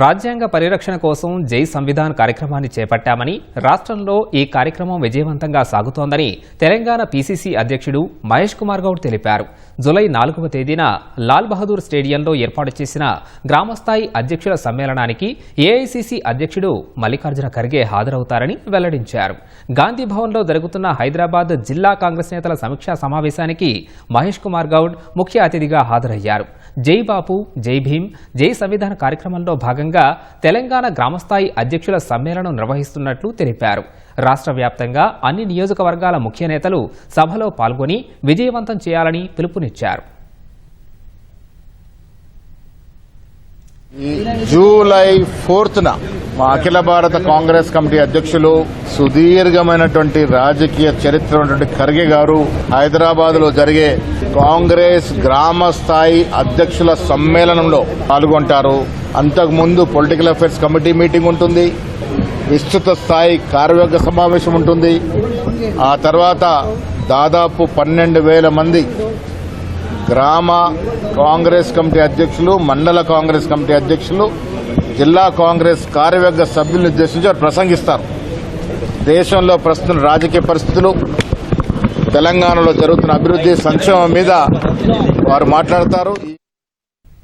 రాజ్యాంగ పరిరక్షణ కోసం జై సంవిధాన్ కార్యక్రమాన్ని చేపట్టామని రాష్ట్రంలో ఈ కార్యక్రమం విజయవంతంగా సాగుతోందని తెలంగాణ పీసీసీ అధ్యక్షుడు మహేష్ కుమార్ గౌడ్ తెలిపారు. జులై నాలుగవ తేదీన లాల్ బహదూర్ స్టేడియంలో ఏర్పాటు చేసిన గ్రామస్థాయి అధ్యక్షుల సమ్మేళనానికి ఏఐసీసీ అధ్యక్షుడు మల్లికార్జున ఖర్గే హాజరవుతారని వెల్లడించారు. గాంధీ భవన్లో జరుగుతున్న హైదరాబాద్ జిల్లా కాంగ్రెస్ నేతల సమీక్షా సమావేశానికి మహేష్ కుమార్ గౌడ్ ముఖ్య అతిథిగా హాజరయ్యారు. జై బాపు జై భీమ్ జై సంవిధాన కార్యక్రమంలో భాగంగా తెలంగాణ గ్రామస్థాయి అధ్యక్షుల సమ్మేళనం నిర్వహిస్తున్నట్లు తెలిపారు. రాష్ట్ర వ్యాప్తంగా అన్ని నియోజకవర్గాల ముఖ్య నేతలు సభలో పాల్గొని విజయవంతం చేయాలని పిలుపునిచ్చారు. జూలై ఫోర్త్న మా అఖిల భారత కాంగ్రెస్ కమిటీ అధ్యక్షులు సుదీర్ఘమైనటువంటి రాజకీయ చరిత్ర ఉన్నటువంటి ఖర్గే గారు హైదరాబాద్లో జరిగే కాంగ్రెస్ గ్రామ స్థాయి అధ్యక్షుల సమ్మేళనంలో పాల్గొంటారు. అంతకుముందు పొలిటికల్ అఫైర్స్ కమిటీ మీటింగ్ ఉంటుంది. విస్తృత స్థాయి కార్యవర్గ సమావేశం ఉంటుంది. ఆ తర్వాత దాదాపు పన్నెండు వేల మంది గ్రామ కాంగ్రెస్ కమిటీ అధ్యక్షులు మండల కాంగ్రెస్ కమిటీ అధ్యక్షులు జిల్లా కాంగ్రెస్ కార్యవర్గ సభ్యులను ఉద్దేశించి వారు ప్రసంగిస్తారు. దేశంలో ప్రస్తుతం రాజకీయ పరిస్థితులు తెలంగాణలో జరుగుతున్న అభివృద్ధి సంక్షేమం మీద వారు మాట్లాడతారు.